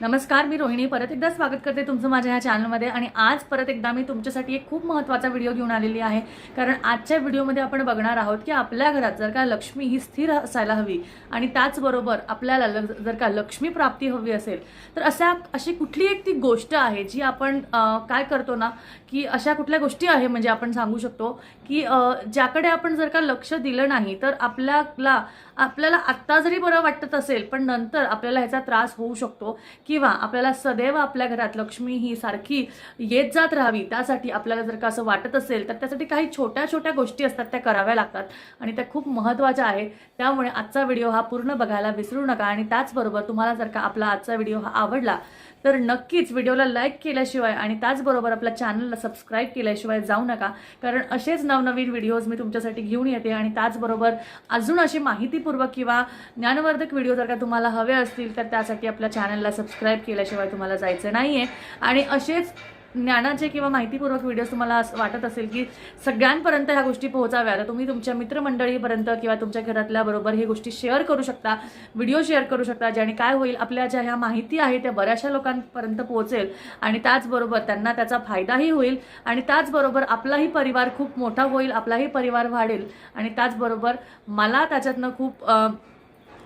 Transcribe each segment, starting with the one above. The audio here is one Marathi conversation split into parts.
नमस्कार मी रोहिणी. परत एकदा स्वागत करते तुमचं माझ्या ह्या चॅनलमध्ये. आणि आज परत एकदा मी तुमच्यासाठी एक खूप महत्त्वाचा व्हिडिओ घेऊन आलेली आहे. कारण आजच्या व्हिडिओमध्ये आपण बघणार आहोत की आपल्या घरात जर का लक्ष्मी ही स्थिर असायला हवी आणि त्याचबरोबर आपल्याला जर का लक्ष्मी प्राप्ती हवी असेल तर अशा अशी कुठली एक ती गोष्ट आहे जी आपण काय करतो ना की अशा कुठल्या गोष्टी आहे म्हणजे आपण सांगू शकतो की ज्याकडे आपण जर का लक्ष दिलं नाही तर आपल्याला आपल्याला आत्ता जरी बरं वाटत असेल पण नंतर आपल्याला ह्याचा त्रास होऊ शकतो. किंवा आपल्याला सदैव आपल्या घरात लक्ष्मी ही सारखी येत जात राहावी त्यासाठी आपल्याला जर का असं वाटत असेल तर त्यासाठी काही छोट्या छोट्या गोष्टी असतात त्या कराव्या लागतात. आणि त्या खूप महत्त्वाच्या आहेत. त्यामुळे आजचा व्हिडिओ हा पूर्ण बघायला विसरू नका आणि त्याचबरोबर तुम्हाला जर का आपला आजचा व्हिडिओ हा आवडला तर नक्कीच व्हिडिओला लाईक केल्याशिवाय आणि त्याचबरोबर आपल्या चॅनलला सबस्क्राईब केल्याशिवाय जाऊ नका. कारण असेच नवनवीन व्हिडिओज मी तुमच्यासाठी घेऊन येते आणि त्याचबरोबर अजून अशी माहितीपूर्वक किंवा ज्ञानवर्धक व्हिडिओ जर का तुम्हाला हवे असतील तर त्यासाठी आपल्या चॅनलला सबस्क्राईब केल्याशिवाय तुम्हाला जायचं नाही आहे आणि असेच ज्ञानाचे किंवा माहितीपूर्वक व्हिडिओज तुम्हाला असं वाटत असेल की सगळ्यांपर्यंत ह्या गोष्टी पोहोचाव्या तर तुम्ही तुमच्या मित्रमंडळीपर्यंत किंवा तुमच्या घरातल्या बरोबर हे गोष्टी शेअर करू शकता व्हिडिओ शेअर करू शकता ज्याने काय होईल आपल्या ज्या ह्या माहिती आहे त्या बऱ्याचशा लोकांपर्यंत पोहोचेल आणि त्याचबरोबर त्यांना त्याचा फायदाही होईल आणि त्याचबरोबर आपलाही परिवार खूप मोठा होईल आपलाही परिवार वाढेल आणि त्याचबरोबर मला त्याच्यातनं खूप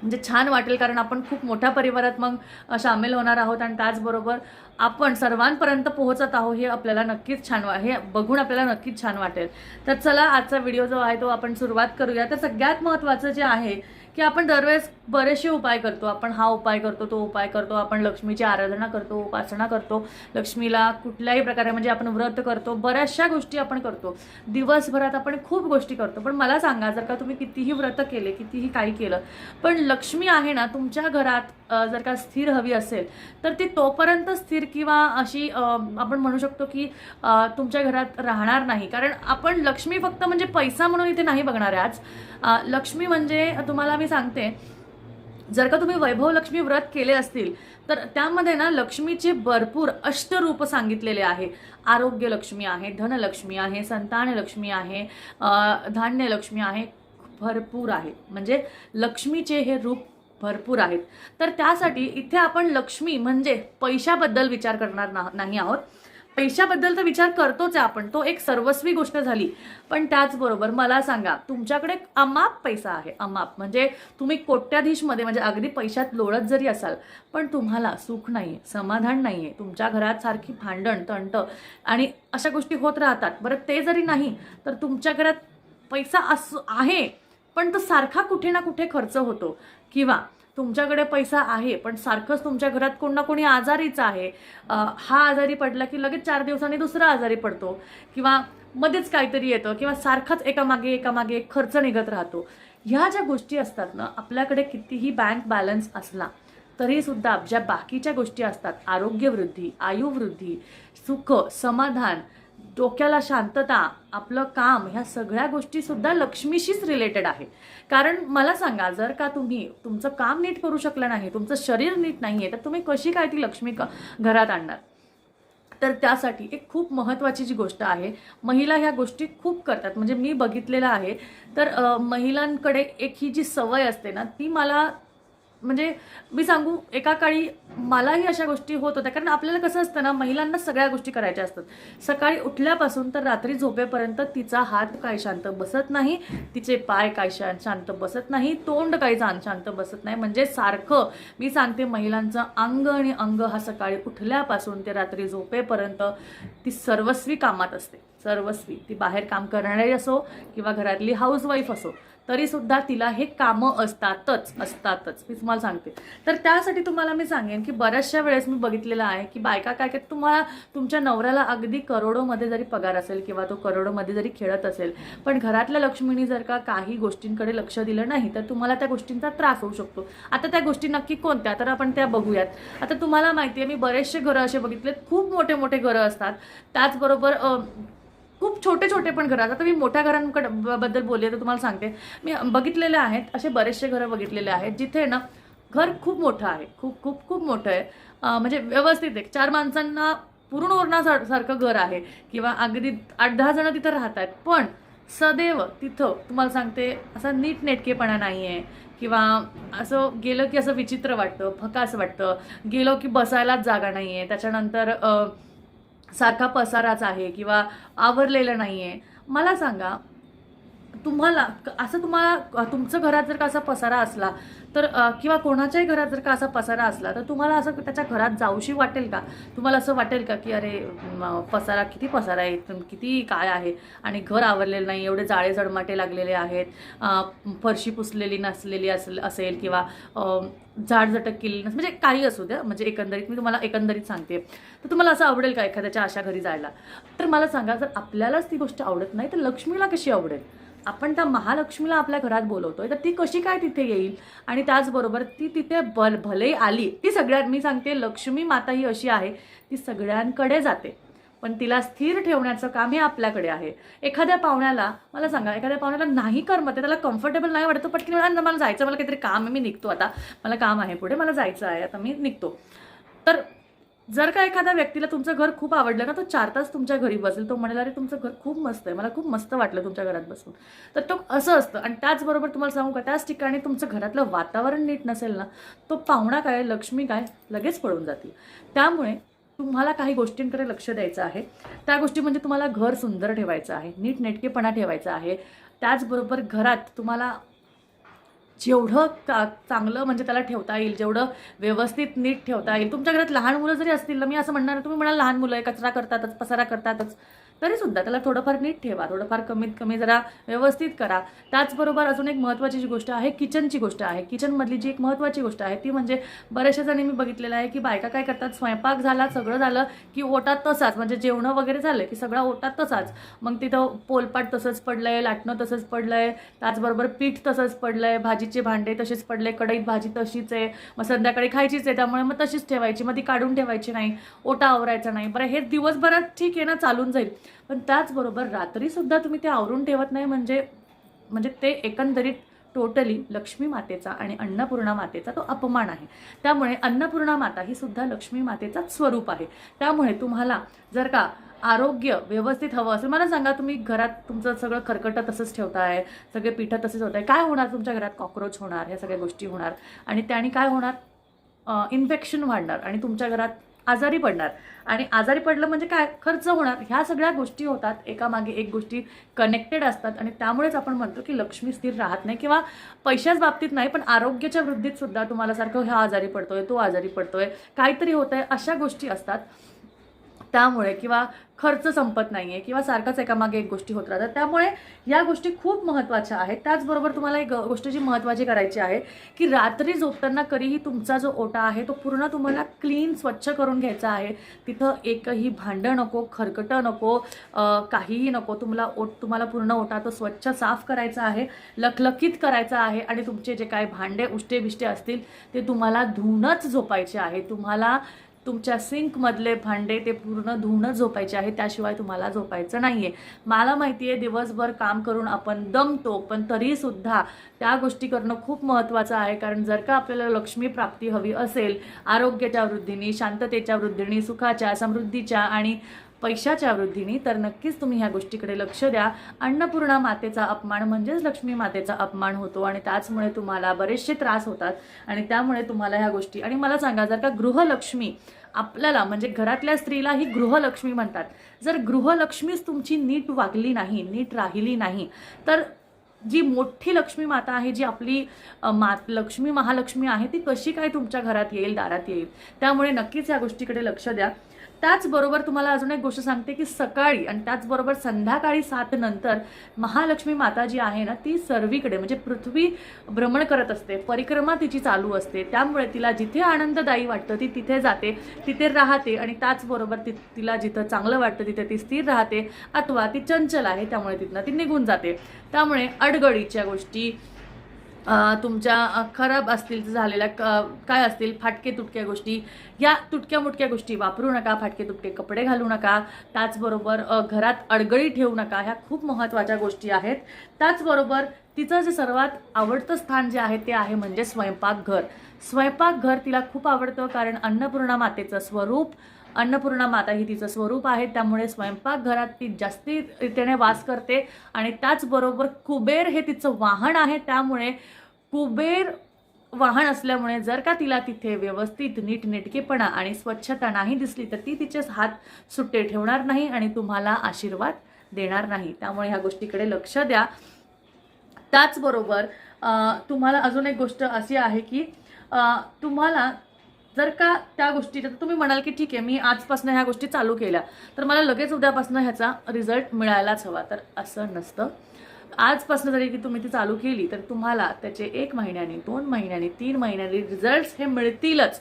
म्हणजे छान वाटेल कारण आपण खूप मोठ्या परिवारात मग सामील होणार आहोत आणि त्याचबरोबर आपण सर्वांपर्यंत पोहोचत आहोत हे आपल्याला नक्कीच छान वा हे बघून आपल्याला नक्कीच छान वाटेल. तर चला आजचा व्हिडिओ जो आहे तो आपण सुरुवात करूया. तर सगळ्यात महत्त्वाचं जे आहे की आपण दरवेळेस बरेचसे उपाय करतो. आपण हा उपाय करतो तो उपाय करतो आपण लक्ष्मीची आराधना करतो उपासना करतो. लक्ष्मीला कुठल्याही प्रकारे म्हणजे आपण व्रत करतो बऱ्याचशा गोष्टी आपण करतो. दिवसभरात आपण खूप गोष्टी करतो. पण मला सांगा जर का तुम्ही कितीही व्रत केले कितीही काही केलं पण लक्ष्मी आहे ना तुमच्या घरात जर का स्थिर हवी असेल तर ती तोपर्यंत स्थिर किंवा अशी आपण म्हणू शकतो की तुमच्या घरात राहणार नाही. कारण आपण लक्ष्मी फक्त म्हणजे पैसा म्हणून इथे नाही बघणार आज. लक्ष्मी म्हणजे तुम्हाला मी सांगते. जर का तुम्ही वैभव लक्ष्मी व्रत केले असतील तर त्यामध्ये ना लक्ष्मीचे भरपूर अष्टरूप सांगितलेले आहे. आरोग्य लक्ष्मी आहे धनलक्ष्मी आहे संतान लक्ष्मी आहे धान्यलक्ष्मी धान्य लक्ष्मी आहे भरपूर आहे. म्हणजे लक्ष्मीचे हे रूप भरपूर आहेत. तर त्यासाठी इथे आपण लक्ष्मी म्हणजे पैशाबद्दल विचार करणार ना नाही आहोत. पैशाबद्दल तर विचार करतोच आहे आपण. तो एक सर्वस्वी गोष्ट झाली. पण त्याचबरोबर मला सांगा तुमच्याकडे अमाप पैसा आहे. अमाप म्हणजे तुम्ही कोट्याधीशमध्ये म्हणजे अगदी पैशात लोळत जरी असाल पण तुम्हाला सुख नाही आहे समाधान नाही आहे तुमच्या घरात सारखी भांडण तंट आणि अशा गोष्टी होत राहतात. बरं ते जरी नाही तर तुमच्या घरात पैसा असू आहे पण तो सारखा कुठे ना कुठे खर्च होतो. किंवा तुमच्याकडे पैसा आहे पण सारखंच तुमच्या घरात कोण ना कोणी आजारीच आहे. हा आजारी पडला की लगेच चार दिवसांनी दुसरा आजारी पडतो. किंवा मध्येच काहीतरी येतं किंवा सारखाच एकामागे एकामागे एक खर्च निघत राहतो. ह्या ज्या गोष्टी असतात ना आपल्याकडे कितीही बँक बॅलन्स असला तरी सुद्धा ज्या बाकीच्या गोष्टी असतात आरोग्यवृद्धी आयुवृद्धी सुख समाधान डोक्याला शांतता आपलं काम ह्या सगळ्या गोष्टीसुद्धा लक्ष्मीशीच रिलेटेड आहे. कारण मला सांगा जर का तुम्ही तुमचं काम नीट करू शकलं नाही तुमचं शरीर नीट नाही आहे तर तुम्ही कशी काय ती लक्ष्मी क- घरात आणणार? तर त्यासाठी एक खूप महत्त्वाची जी गोष्ट आहे महिला ह्या गोष्टी खूप करतात. म्हणजे मी बघितलेलं आहे. तर महिलांकडे एक ही जी सवय असते ना ती मला म्हणजे मी सांगू एका काळी मलाही अशा गोष्टी होत होत्या. कारण आपल्याला कसं असतं ना महिलांना सगळ्या गोष्टी करायच्या असतात. सकाळी उठल्यापासून तर रात्री झोपेपर्यंत तिचा हात काय शांत बसत नाही तिचे पाय काय शा शांत बसत नाही तोंड काही शांत बसत नाही. म्हणजे सारखं मी सांगते महिलांचं अंग आणि अंग हा सकाळी उठल्यापासून ते रात्री झोपेपर्यंत ती सर्वस्वी कामात असते. सर्वस्वी. ती बाहेर काम करणारी असो किंवा घरातली हाऊसवाईफ असो. तरीसुद्धा तिला हे कामं असतातच असतातच. मी तुम्हाला सांगते. तर त्यासाठी तुम्हाला मी सांगेन की बऱ्याचशा वेळेस मी बघितलेलं आहे की बायका काय काय तुम्हाला तुमच्या नवऱ्याला अगदी करोडोमध्ये जरी पगार असेल किंवा तो करोडोमध्ये जरी खेळत असेल पण घरातल्या लक्ष्मीनी जर का काही गोष्टींकडे लक्ष दिलं नाही तर तुम्हाला त्या गोष्टींचा त्रास होऊ शकतो. आता त्या गोष्टी नक्की कोणत्या? तर आपण त्या बघूयात. आता तुम्हाला माहिती आहे मी बरेचसे घरं असे बघितलेत. खूप मोठे मोठे घरं असतात. त्याचबरोबर खूप छोटे छोटे पण घरं. आता मी मोठ्या घरांकडे ब- बद्दल बोलले तर तुम्हाला सांगते. मी बघितलेले आहेत असे बरेचसे घरं बघितलेले आहेत जिथे ना घर खूप मोठं आहे. खूप खूप खूप मोठं आहे. म्हणजे व्यवस्थित आहे. चार माणसांना पूर्ण ओरणासार- सारखं घर आहे. किंवा अगदी आठ दहा जणं तिथं राहत आहेत. पण सदैव तिथं तुम्हाला सांगते असा नीटनेटकेपणा नाही आहे किंवा असं गेलं की असं विचित्र वाटतं फकास वाटतं. गेलो की बसायलाच जागा नाही आहे त्याच्यानंतर सारखा पसाराच आहे किंवा आवरलेलं नाही आहे मला सांगा तुम्हाला क- असं तुम्हाला तुमचं घरात जर का असा पसारा असला तर किंवा कोणाच्याही घरात जर का असा पसारा असला तर तुम्हाला असं त्याच्या घरात जाऊशी वाटेल का? तुम्हाला असं वाटेल का की अरे पसारा किती पसारा आहे तुम- किती काय आहे? आणि घर आवरलेलं नाही एवढे जाळे जडमाटे लागलेले आहेत फरशी पुसलेली नसलेली असेल असेल किंवा अ, झाडझटक केलेली नस म्हणजे काही असू द्या म्हणजे एकंदरीत मी तुम्हाला एकंदरीत सांगते. तर तुम्हाला असं आवडेल का एखाद्याच्या अशा घरी जायला? तर मला सांगा जर आपल्यालाच ती गोष्ट आवडत नाही तर लक्ष्मीला कशी आवडेल? आपण त्या महालक्ष्मीला आपल्या घरात बोलवतोय तर ती कशी काय तिथे येईल? आणि त्याचबरोबर ती तिथे भल भले आली ती सगळ्यात मी सांगते लक्ष्मी माता ही अशी आहे ती सगळ्यांकडे जाते. पण तिला स्थिर ठेवण्याचं काम हे आपल्याकडे आहे. एखाद्या पाहुण्याला मला सांगा एखाद्या पाहुण्याला नाही करमत त्याला कम्फर्टेबल नाही वाटतं पटकन मला मला जायचं मला काहीतरी काम आहे मी निघतो आता. मला काम आहे पुढे मला जायचं आहे आता मी निघतो. तर जर का एखाद्या व्यक्तीला तुमचं घर खूप आवडलं ना तो चार तास तुमच्या घरी बसेल. तो म्हणाला अरे तुमचं घर खूप मस्त आहे. मला खूप मस्त वाटलं तुमच्या घरात बसून. तर तो असं असतं. आणि त्याचबरोबर तुम्हाला सांगू का त्याच ठिकाणी तुमचं घरातलं वातावरण नीट नसेल ना तो पाहुणा काय लक्ष्मी काय लगेच पळून जातील. त्यामुळे तुम्हाला काही गोष्टींकडे लक्ष द्यायचं आहे. त्या गोष्टी म्हणजे तुम्हाला घर सुंदर ठेवायचं आहे नीट नेटकेपणा ठेवायचा आहे. त्याचबरोबर घरात तुम्हाला जेवढं चा चांगलं म्हणजे त्याला ठेवता येईल जेवढं व्यवस्थित नीट ठेवता येईल. तुमच्या घरात लहान मुलं जरी असतील ना मी असं म्हणणार तुम्ही म्हणाल लहान मुलं आहे कचरा करतातच पसारा करतातच. तरीसुद्धा त्याला थोडंफार नीट ठेवा थोडंफार कमीत कमी जरा व्यवस्थित करा. त्याचबरोबर अजून एक महत्त्वाची जी गोष्ट आहे किचनची गोष्ट आहे. किचनमधली जी एक महत्त्वाची गोष्ट आहे ती म्हणजे बऱ्याचशा जणी मी बघितलेलं आहे की बायका काय करतात स्वयंपाक झाला सगळं झालं की ओटात तसाच म्हणजे जेवणं वगैरे झालं की सगळा ओटात तसाच. मग तिथं पोलपाट तसंच पडलंय लाटणं तसंच पडलंय त्याचबरोबर पीठ तसंच पडलंय भाजीचे भांडे तसेच पडले कढईत भाजी तशीच आहे मग संध्याकाळी खायचीच आहे त्यामुळे मग तशीच ठेवायची मग ती काढून ठेवायची नाही ओटा आवरायचा नाही. बरं हे दिवसभरात ठीक आहे ना चालून जाईल. पण त्याचबरोबर रात्रीसुद्धा तुम्ही ते आवरून ठेवत नाही म्हणजे म्हणजे ते एकंदरीत टोटली लक्ष्मी मातेचा आणि अन्नपूर्णा मातेचा तो अपमान आहे. त्यामुळे अन्नपूर्णा माता ही सुद्धा लक्ष्मी मातेचाच स्वरूप आहे. त्यामुळे तुम्हाला जर का आरोग्य व्यवस्थित हवं असेल मला सांगा तुम्ही घरात तुमचं सगळं खरकटं तसंच ठेवताय सगळे पिठं तसेच होत आहे काय होणार तुमच्या घरात कॉक्रोच होणार ह्या सगळ्या गोष्टी होणार? आणि त्याने काय होणार? इन्फेक्शन वाढणार आणि तुमच्या घरात आजारी पडणार. आणि आजारी पडलं म्हणजे काय? खर्च होणार. ह्या सगळ्या गोष्टी होतात. एकामागे एक गोष्टी कनेक्टेड असतात. आणि त्यामुळेच आपण म्हणतो की लक्ष्मी स्थिर राहत नाही किंवा पैशाच बाबतीत नाही पण आरोग्याच्या वृद्धीत सुद्धा तुम्हाला सारखं ह्या आजारी पडतोय तो आजारी पडतोय. काहीतरी होत आहे अशा गोष्टी असतात. त्यामुळे किंवा खर्च संपत नाही आहे किंवा सारखाच एकामागे एक गोष्टी होत राहतात. त्यामुळे या गोष्टी खूप महत्त्वाच्या आहेत. त्याचबरोबर तुम्हाला एक गोष्ट जी महत्त्वाची करायची आहे की रात्री झोपताना कधीही तुमचा जो ओटा आहे तो पूर्ण तुम्हाला क्लीन स्वच्छ करून घ्यायचा आहे. तिथं एकही भांडं नको खरकटं नको काहीही नको. तुम्हाला ओट तुम्हाला पूर्ण ओटा तो स्वच्छ साफ करायचा आहे लखलखीत करायचा आहे आणि तुमचे जे काय भांडे उष्टे बिष्टे असतील ते तुम्हाला धुवूनच झोपायचे आहे. तुम्हाला तुमच्या सिंकमधले भांडे ते पूर्ण धुणं झोपायचे आहे त्याशिवाय तुम्हाला झोपायचं नाही आहे मला माहिती आहे दिवसभर काम करून आपण दमतो पण तरीसुद्धा त्या गोष्टी करणं खूप महत्त्वाचं आहे कारण जर का आपल्याला लक्ष्मी प्राप्ती हवी असेल आरोग्याच्या वृद्धीने शांततेच्या वृद्धीने सुखाच्या समृद्धीच्या आणि पैशाच्या वृद्धीने तर नक्कीच तुम्ही ह्या गोष्टीकडे लक्ष द्या. अन्नपूर्णा मातेचा अपमान म्हणजेच लक्ष्मी मातेचा अपमान होतो आणि त्याचमुळे तुम्हाला बरेचसे त्रास होतात आणि त्यामुळे तुम्हाला ह्या गोष्टी आणि मला सांगा जर का गृहलक्ष्मी आपल्याला म्हणजे घरातल्या स्त्रीला ही गृहलक्ष्मी म्हणतात. जर गृहलक्ष्मीच तुमची नीट वागली नाही नीट राहिली नाही तर जी मोठी लक्ष्मी माता आहे जी आपली मा मात लक्ष्मी महालक्ष्मी आहे ती कशी काय तुमच्या घरात येईल दारात येईल? त्यामुळे नक्कीच या गोष्टीकडे लक्ष द्या. त्याचबरोबर तुम्हाला अजून एक गोष्ट सांगते की सकाळी आणि त्याचबरोबर संध्याकाळी सात नंतर महालक्ष्मी माता जी आहे ना ती सर्वीकडे म्हणजे पृथ्वी भ्रमण करत असते परिक्रमा तिची चालू असते. त्यामुळे तिला जिथे आनंददायी वाटतं ती तिथे जाते तिथे राहते आणि त्याचबरोबर ती तिला जिथं चांगलं वाटतं तिथे ती स्थिर राहते अथवा ती चंचल आहे त्यामुळे तिथनं ती निघून जाते. त्यामुळे अडगळीच्या गोष्टी तुमच्या खराब असतील झालेल्या क- काय असतील फाटके तुटक्या गोष्टी या तुटक्या मुटक्या गोष्टी वापरू नका फाटके तुटके कपडे घालू नका. त्याचबरोबर घरात अडगळी ठेवू नका. ह्या खूप महत्त्वाच्या गोष्टी आहेत. त्याचबरोबर तिचं जे सर्वात आवडतं स्थान जे आहे ते आहे म्हणजे स्वयंपाकघर. स्वयंपाकघर तिला खूप आवडतं कारण अन्नपूर्णा मातेचं स्वरूप अन्नपूर्णा माता ही तिचं स्वरूप आहे. त्यामुळे स्वयंपाकघरात ती जास्ती रीतीने वास करते आणि त्याचबरोबर कुबेर हे तिचं वाहन आहे. त्यामुळे कुबेर वाहन असल्यामुळे जर का तिला तिथे व्यवस्थित नीटनेटकेपणा आणि स्वच्छता नाही दिसली तर ती तिचे हात सुट्टे ठेवणार नाही आणि तुम्हाला आशीर्वाद देणार नाही. त्यामुळे ह्या गोष्टीकडे लक्ष द्या. त्याचबरोबर तुम्हाला अजून एक गोष्ट अशी आहे की तुम्हाला जर का त्या गोष्टी तर तुम्ही म्हणाल की ठीक आहे मी आजपासून ह्या गोष्टी चालू केल्या. तर मला लगेच उद्यापासून ह्याचा रिझल्ट मिळायलाच हवा. तर असं नसतं. आजपासून जरी की तुम्ही ती चालू केली तर तुम्हाला त्याचे एक महिन्याने दोन महिन्याने तीन महिन्याने रिझल्ट्स हे मिळतीलच.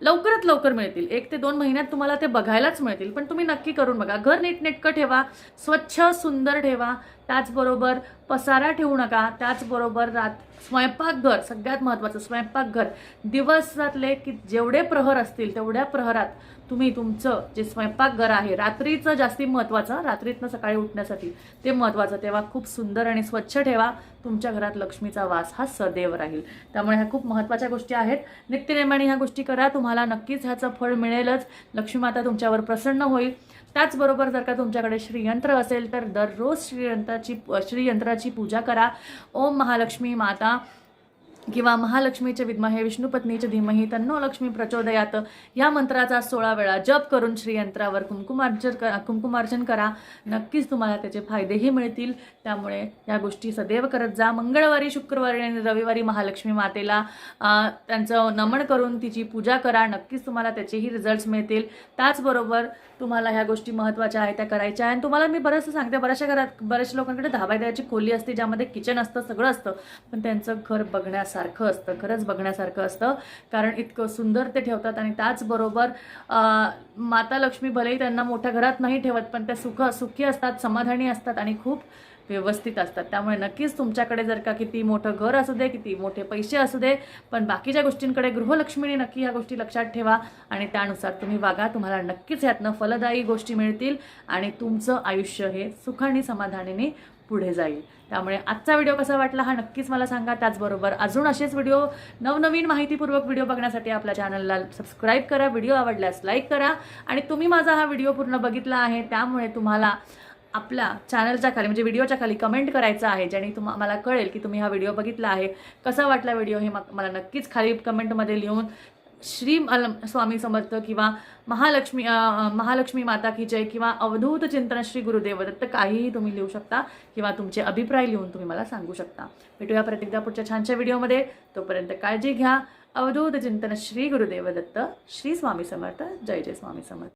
लवकरात लवकर मिळतील. एक ते दोन महिन्यात तुम्हाला ते बघायलाच मिळतील. पण तुम्ही नक्की करून बघा. घर नीटनेटकं ठेवा. स्वच्छ सुंदर ठेवा. त्याचबरोबर पसारा ठेवू नका त्याचबरोबर रात स्वयंपाकघर सगळ्यात महत्त्वाचं स्वयंपाकघर. दिवसातले की जेवढे प्रहर असतील तेवढ्या प्रहरात तुम्ही तुमचं जे स्वयंपाकघर आहे रात्रीचं जास्ती महत्त्वाचं रात्रीतनं सकाळी उठण्यासाठी ते महत्त्वाचं. तेव्हा खूप सुंदर आणि स्वच्छ ठेवा. तुमच्या घरात लक्ष्मीचा वास हा सदैव राहील. त्यामुळे ह्या खूप महत्त्वाच्या गोष्टी आहेत. नित्यनेमाने ह्या गोष्टी करा. तुम्हाला नक्कीच ह्याचं फळ मिळेलच. लक्ष्मी माता तुमच्यावर प्रसन्न होईल. त्याचबरोबर जर का तुमच्याकडे श्रीयंत्र असेल तर दररोज श्रीयंत्राची श्रीयंत्राची पूजा करा. ओम महालक्ष्मी माता. किंवा महालक्ष्मीचे विद्महे विष्णुपत्नीचे धीमही तन्नो लक्ष्मी प्रचोदयात. या मंत्राचा सोळा वेळा जप करून श्रीयंत्रावर कुंकुमार्जन करा कुंकुमार्जन करा. नक्कीच तुम्हाला त्याचे फायदेही मिळतील. त्यामुळे या गोष्टी सदैव करत जा. मंगळवारी शुक्रवारी आणि रविवारी महालक्ष्मी मातेला त्यांचं नमन करून तिची पूजा करा. नक्कीच तुम्हाला त्याचेही रिझल्ट्स मिळतील. त्याचबरोबर तुम्हाला ह्या गोष्टी महत्त्वाच्या आहेत त्या करायच्या आहे आणि तुम्हाला मी बरंचसं सांगते बऱ्याचशा घरात बऱ्याचशा लोकांकडे दहा बाय खोली असते ज्यामध्ये किचन असतं सगळं असतं. पण त्यांचं घर बघण्यास बघण्यासारखं असतं खरंच बघण्यासारखं असतं. कारण इतकं सुंदर ते ठेवतात आणि त्याचबरोबर माता लक्ष्मी भलेही त्यांना मोठ्या घरात नाही ठेवत पण त्या सुख सुखी असतात समाधानी असतात आणि खूप व्यवस्थित असतात. त्यामुळे नक्कीच तुमच्याकडे जर का किती मोठं घर असू दे किती मोठे पैसे असू दे पण बाकीच्या गोष्टींकडे गृहलक्ष्मीने नक्की ह्या गोष्टी लक्षात ठेवा आणि त्यानुसार तुम्ही वागा. तुम्हाला नक्कीच यातनं फलदायी गोष्टी मिळतील आणि तुमचं आयुष्य हे सुख आणि समाधानाने पुढे जाईल. त्यामुळे आजचा व्हिडिओ कसा वाटला हा नक्कीच मला सांगा. त्याचबरोबर अजून असेच व्हिडिओ नवनवीन माहितीपूर्वक व्हिडिओ बघण्यासाठी आपल्या चॅनलला सबस्क्राईब करा व्हिडिओ आवडल्यास लाईक करा आणि तुम्ही माझा हा व्हिडिओ पूर्ण बघितला आहे त्यामुळे तुम्हाला आपल्या चॅनलच्या खाली म्हणजे व्हिडिओच्या खाली कमेंट करायचं आहे ज्याने तुम मला कळेल की तुम्ही हा व्हिडिओ बघितला आहे. कसा वाटला व्हिडिओ हे मग मला नक्कीच खाली कमेंटमध्ये लिहून श्री स्वामी समर्थ किंवा महालक्ष्मी महालक्ष्मी माता की जय किंवा अवधूत चिंतन श्री गुरुदेव दत्त काहीही तुम्ही लिहू शकता किंवा तुमचे अभिप्राय लिहून तुम्ही मला सांगू शकता. भेटूया परत एकदा पुढच्या छानच्या व्हिडिओमध्ये. तोपर्यंत काळजी घ्या. अवधूत चिंतन श्री गुरुदेव दत्त श्री स्वामी समर्थ. जय जय स्वामी समर्थ.